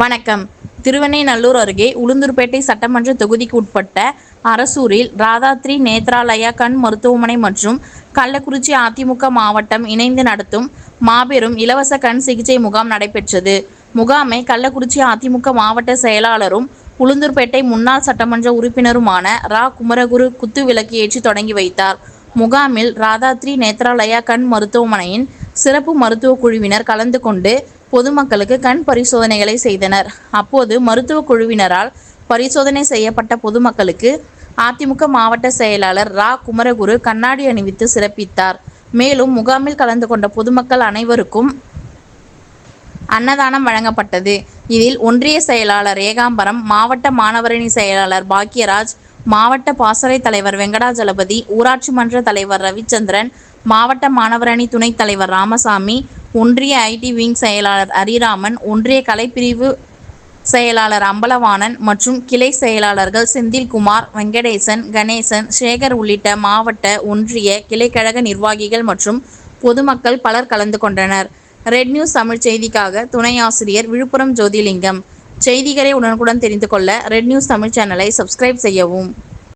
வணக்கம் திருவெண்ணைநல்லூர் அருகே உளுந்தூர்பேட்டை சட்டமன்ற தொகுதிக்கு உட்பட்ட அரசூரில் ராதாத்ரி நேத்ராலயா கண் மருத்துவமனை மற்றும் கள்ளக்குறிச்சி அதிமுக மாவட்டம் இணைந்து நடத்தும் மாபெரும் இலவச கண் சிகிச்சை முகாம் நடைபெற்றது. முகாமை கள்ளக்குறிச்சி அதிமுக மாவட்ட செயலாளரும் உளுந்தூர்பேட்டை முன்னாள் சட்டமன்ற உறுப்பினருமான ரா. குமரகுரு குத்துவிளக்கு ஏற்றி தொடங்கி வைத்தார். முகாமில் ராதாத்ரி நேத்ராலயா கண் மருத்துவமனையின் சிறப்பு மருத்துவ குழுவினர் கலந்து கொண்டு பொதுமக்களுக்கு கண் பரிசோதனைகளை செய்தனர். அப்போது மருத்துவ குழுவினரால் பரிசோதனை செய்யப்பட்ட பொதுமக்களுக்கு அதிமுக மாவட்ட செயலாளர் ரா. குமரகுரு கண்ணாடி அணிவித்து சிறப்பித்தார். மேலும் முகாமில் கலந்து கொண்ட பொதுமக்கள் அனைவருக்கும் அன்னதானம் வழங்கப்பட்டது. இதில் ஒன்றிய செயலாளர் ஏகாம்பரம் மாவட்ட மாணவரணி செயலாளர் பாக்கியராஜ் மாவட்ட பாசறை தலைவர் வெங்கடாஜலபதி ஊராட்சி மன்ற தலைவர் ரவிச்சந்திரன் மாவட்ட மாணவரணி துணைத் தலைவர் ராமசாமி ஒன்றிய ஐடி விங் செயலாளர் அரிராமன் ஒன்றிய கலைப்பிரிவு செயலாளர் அம்பலவாணன் மற்றும் கிளை செயலாளர்கள் செந்தில்குமார் வெங்கடேசன் கணேசன் சேகர் உள்ளிட்ட மாவட்ட ஒன்றிய கிளைக்கழக நிர்வாகிகள் மற்றும் பொதுமக்கள் பலர் கலந்து கொண்டனர். ரெட் நியூஸ் தமிழ்ச் செய்திக்காக துணை ஆசிரியர் விழுப்புரம் ஜோதிலிங்கம் செய்திகளை உடனுக்குடன் தெரிந்து கொள்ள ரெட் நியூஸ் தமிழ் சேனலை சப்ஸ்கிரைப் செய்யவும்.